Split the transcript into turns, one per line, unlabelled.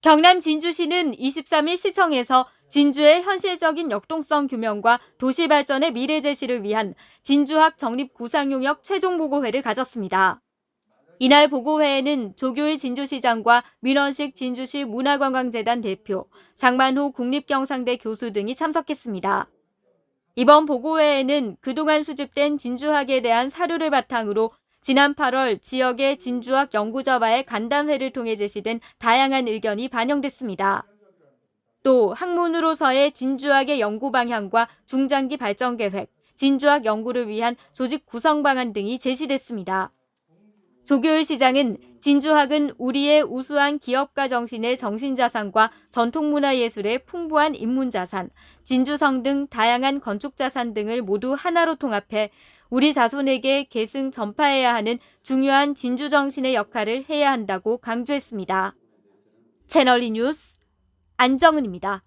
경남 진주시는 23일 시청에서 진주의 현실적인 역동성 규명과 도시 발전의 미래 제시를 위한 진주학 정립 구상용역 최종 보고회를 가졌습니다. 이날 보고회에는 조교의 진주시장과 민원식 진주시 문화관광재단 대표, 장만호 국립경상대 교수 등이 참석했습니다. 이번 보고회에는 그동안 수집된 진주학에 대한 사료를 바탕으로 지난 8월 지역의 진주학 연구자와의 간담회를 통해 제시된 다양한 의견이 반영됐습니다. 또 학문으로서의 진주학의 연구 방향과 중장기 발전 계획, 진주학 연구를 위한 조직 구성 방안 등이 제시됐습니다. 조교일 시장은 진주학은 우리의 우수한 기업가 정신의 정신자산과 전통문화예술의 풍부한 인문자산, 진주성 등 다양한 건축자산 등을 모두 하나로 통합해 우리 자손에게 계승 전파해야 하는 중요한 진주정신의 역할을 해야 한다고 강조했습니다. 채널이 뉴스 안정은입니다.